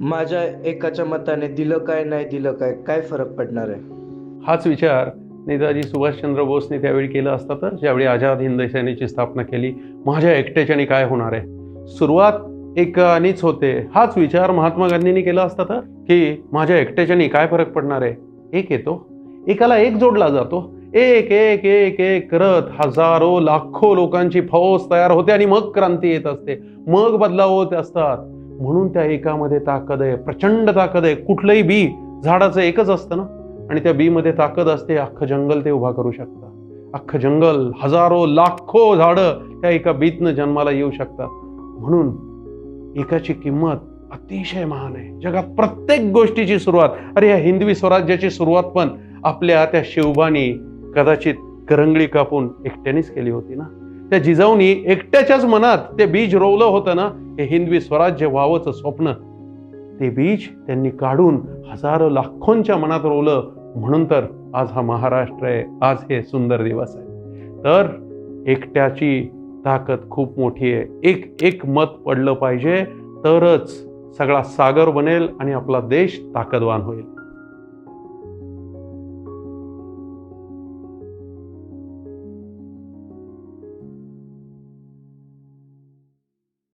माझ्या एकाच्या मताने दिलं काय नाही दिलं काय काय फरक पडणार आहे? हाच विचार नेताजी सुभाषचंद्र बोसने त्यावेळी केला असता तर ज्यावेळी आझाद हिंद सेनेची स्थापना केली माझ्या एकट्याच्याने काय होणार आहे? सुरुवात एकानीच होते. हाच विचार महात्मा गांधींनी केला असता तर की माझ्या एकट्याच्याने काय फरक पडणार आहे? एक येतो. एकाला एक जोडला जातो. एक एक एक एक करत हजारो लाखो लोकांची फौज तयार होते आणि मग क्रांती येत असते. मग बदलाव होत असतात. म्हणून त्या एकामध्ये ताकद आहे प्रचंड ताकद आहे. कुठलंही बी झाडाचं एकच असतं ना? आणि त्या बीमध्ये ताकद असते अख्खं जंगल ते उभा करू शकतात. अख्खं जंगल हजारो लाखो झाडं त्या एका बीतनं जन्माला येऊ शकतात. म्हणून एकाची किंमत अतिशय महान आहे. जगात प्रत्येक गोष्टीची सुरुवात अरे या हिंदवी स्वराज्याची सुरुवात पण आपल्या त्या शिवबानी कदाचित करंगळी कापून एकट्यानेच केली होती ना? त्या जिजाऊनी एकट्याच्याच मनात ते बीज रोवलं होतं ना हे हिंदवी स्वराज्य व्हावंचं स्वप्न. ते बीज त्यांनी काढून हजारो लाखोंच्या मनात रोवलं. म्हणून तर आज हा महाराष्ट्र आहे आज हे सुंदर दिवस आहे. तर एकट्याची ताकद खूप मोठी आहे. एक एक मत पडलं पाहिजे तरच सगळा सागर बनेल आणि आपला देश ताकदवान होईल.